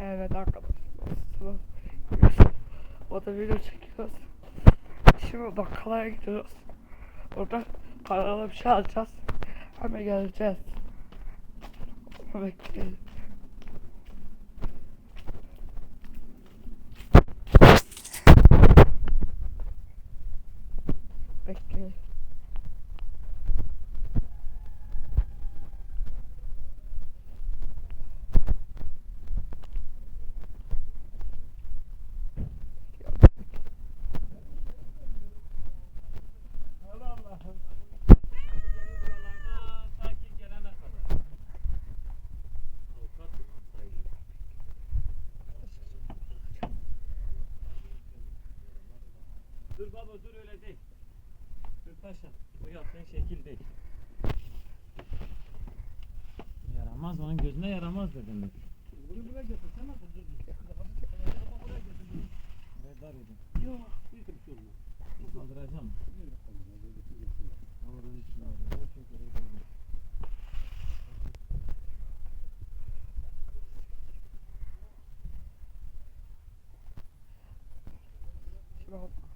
Evet arkadaşlar. O da video çekiyoruz. Şimdi bakkala gidiyoruz. Orada paralı bir şey alacağız. Hemen geleceğiz. Bekleyin. Dur baba dur öyle değil. Dur paşa. Bu yaptığın şekil değil. Yaramaz onun gözüne yaramaz da demek. Bunu buraya getirsene kızım. Buraya dar edin. Yok, bir de bir şey olmaz. Kaldıracağım. Öyle şey yok. Oranın içine alacağım. Çünkü orayı görmüyorum. Şimdi arkadaşlar.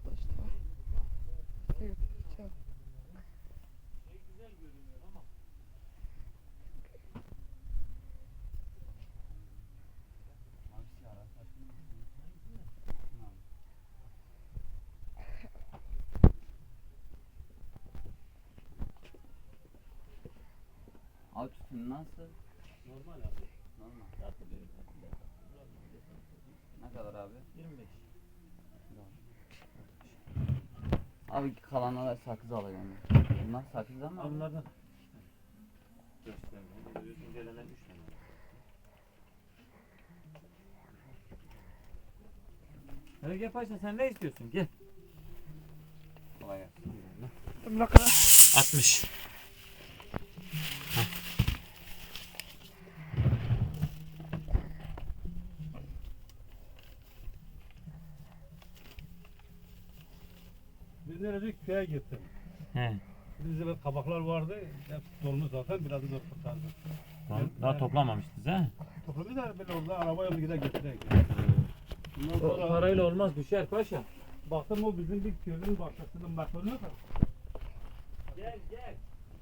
Size götüreceğim. Şey güzel görünüyor ama. Abi tütün nasıl? Normal abi. Normal. Ne kadar abi? 25. Abi kalanlara sakız alacağım. Bunlar sakız ama. Onlardan. Gösterme. Incelenen 3 tane. Hadi gel paşa sen ne istiyorsun? Gel. Kolay gelsin. Ne kadar? 60. Biz nerede köye gittim. He. Bizde böyle kabaklar vardı. Hep dolmuş zaten. Biraz da kurtardı. Daha, daha toplamamıştınız ha? Topladı da böyle orada arabaya mı gider O sonra parayla olmaz düşer paşa. baktım o bizim bir köyün bahçesinin makonu yok. Gel gel.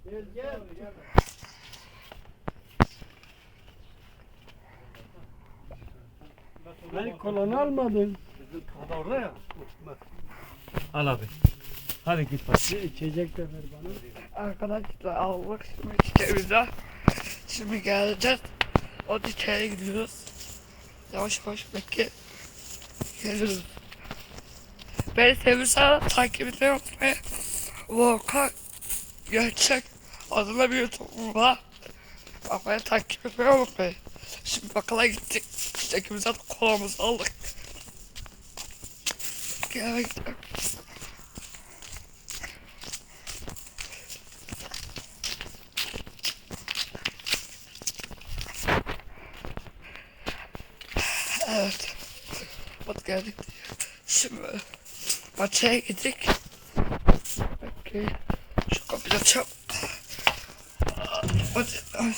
Gel gel. gel. Ben kolonu almadım. Bizim kada orada ya. Al abi. Hadi git paşa. İçecek de ver bana. Arkadaşlar aldık şimdi çiçeğimize. Şimdi geleceğiz. O çiçeğe gidiyoruz. Yavaş yavaş bekle. Geliyoruz. Beni seviyorsan takip etmeyi unutmayın. Volkan Gerçek adına bir YouTube'um var. Bak beni takip etmeyi unutmayın. Şimdi bakkala gittik. Çiçeğimize kolamızı aldık. Gel gidelim. Evet. Bak geldik. Şimdi bahçeye gittik. Bekle. Şu kapıyı açalım. Hadi. hadi.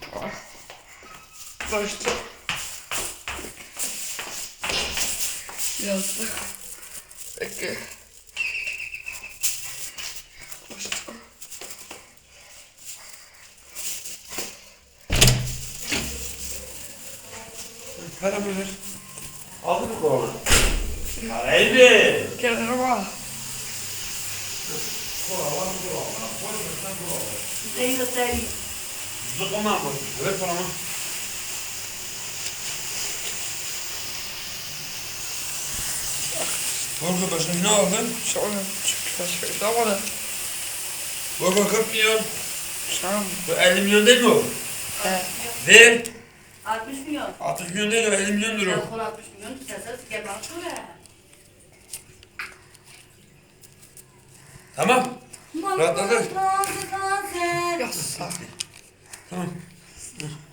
Tamam. Başla. Yazdık. Bekle. Paramı ver. Aldın mı kovanı? Parayı ver. Gel araba. Zıkkımdan koy. Ver paramı. Arkadaşım ne aldın? Sonra çıkıyor. Ama da. Baba 40 milyon. Tamam. Bu 50 milyon değil mi o? He. Ver. 60 milyon. 60 milyon değil o 50 milyondur o. Telefon 60 milyon tutarsanız gel bak şuraya. Tamam. Rahatladık. Yassa. Tamam.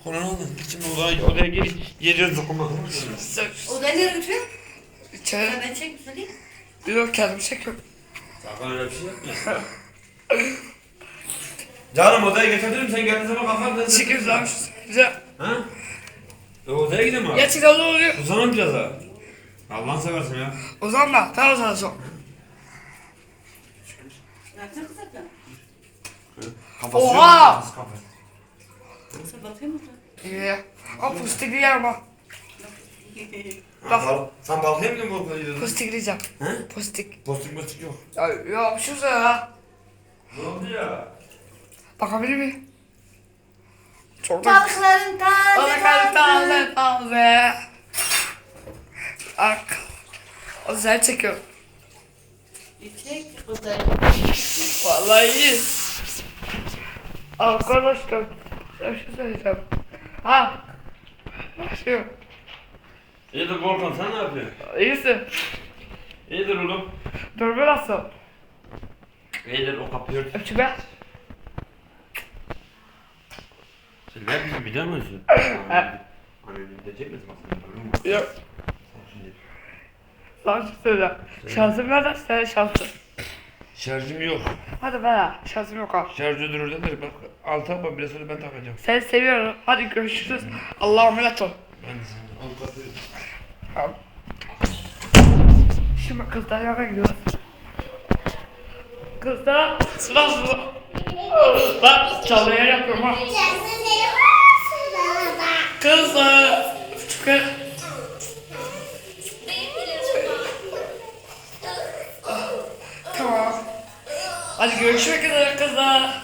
Konan aldın. Şimdi odaya, odaya gir. Geliyoruz zıkkıma. Size Odaya nereye götürüyor? içeri Ben çek söyleyeyim. yok kendim çekiyorum. Sakın öyle bir şey yapma. Canım odaya getirdim sen geldiğin zaman kalkar ben Çekimizden bize Ha? E odaya gidelim abi. Gerçekten ne oluyor? Uzanalım biraz daha. Allah'ını seversen ya. Uzanma. Ben uzanacağım. Yapsana sakın. Kafası yok. Oha! Kafası kafası. Sen bakayım mı? İyi. Ama bal- Sen balığa mı gidiyorsun balığa gidiyorsun? Fıstık yiyeceğim. He? Fıstık. Postuk postuk yok. Ya, ya bir şey söyle ya. Ne oldu ya? Bakabilir miyim? Çok da... Balıkların taze Balıklar taze taze. Ak. O güzel çekiyor. Yüksek kızlar. Vallahi iyi. Arkadaşlar. Ben şey söyleyeceğim. Ha. Başlıyor. İyidir Volkan sen ne yapıyorsun? İyisin. İyidir oğlum. Dur bir nasıl? İyidir o kapıyı. Öpçü be. Sen ver bizi biliyor musun? Görüyor musun? Yok. Şimdi. Sana şey söyleyeceğim. Şansım nerede? Senin şansın. Şarjım yok. Hadi be. Şansım yok abi. Şarj ödülür denir bak. Al takma biraz sonra ben takacağım. Seni seviyorum. Hadi görüşürüz. Allah'a emanet ol. Ben de seni al. Şimdi kızlar yana gidiyoruz. Kızlar sıra sıra. Bak çalmaya yapıyorum ha. Kızlar. Çıkar. Tamam. Hadi görüşmek üzere kızlar.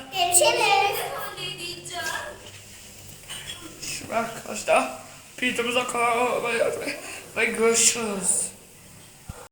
Şimdi arkadaşlar videomuza kadar ve görüşürüz.